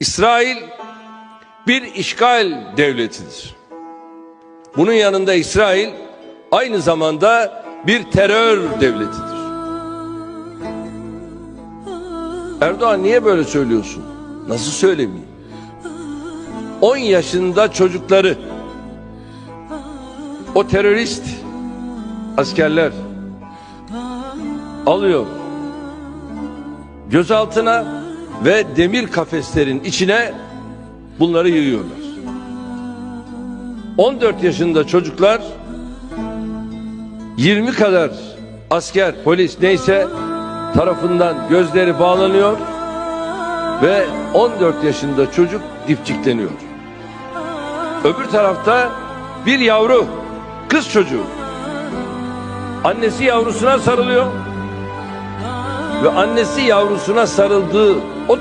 İsrail bir işgal devletidir. Bunun yanında İsrail aynı zamanda bir terör devletidir. Erdoğan niye böyle söylüyorsun? Nasıl söylemeyeyim? 10 yaşında çocukları o terörist askerler alıyor gözaltına ve demir kafeslerin içine bunları yığıyorlar. 14 yaşında çocuklar 20 kadar asker, polis neyse tarafından gözleri bağlanıyor ve 14 yaşında çocuk dipçikleniyor. Öbür tarafta bir yavru, kız çocuğu. Annesi yavrusuna sarılıyor ve annesi yavrusuna sarıldığı o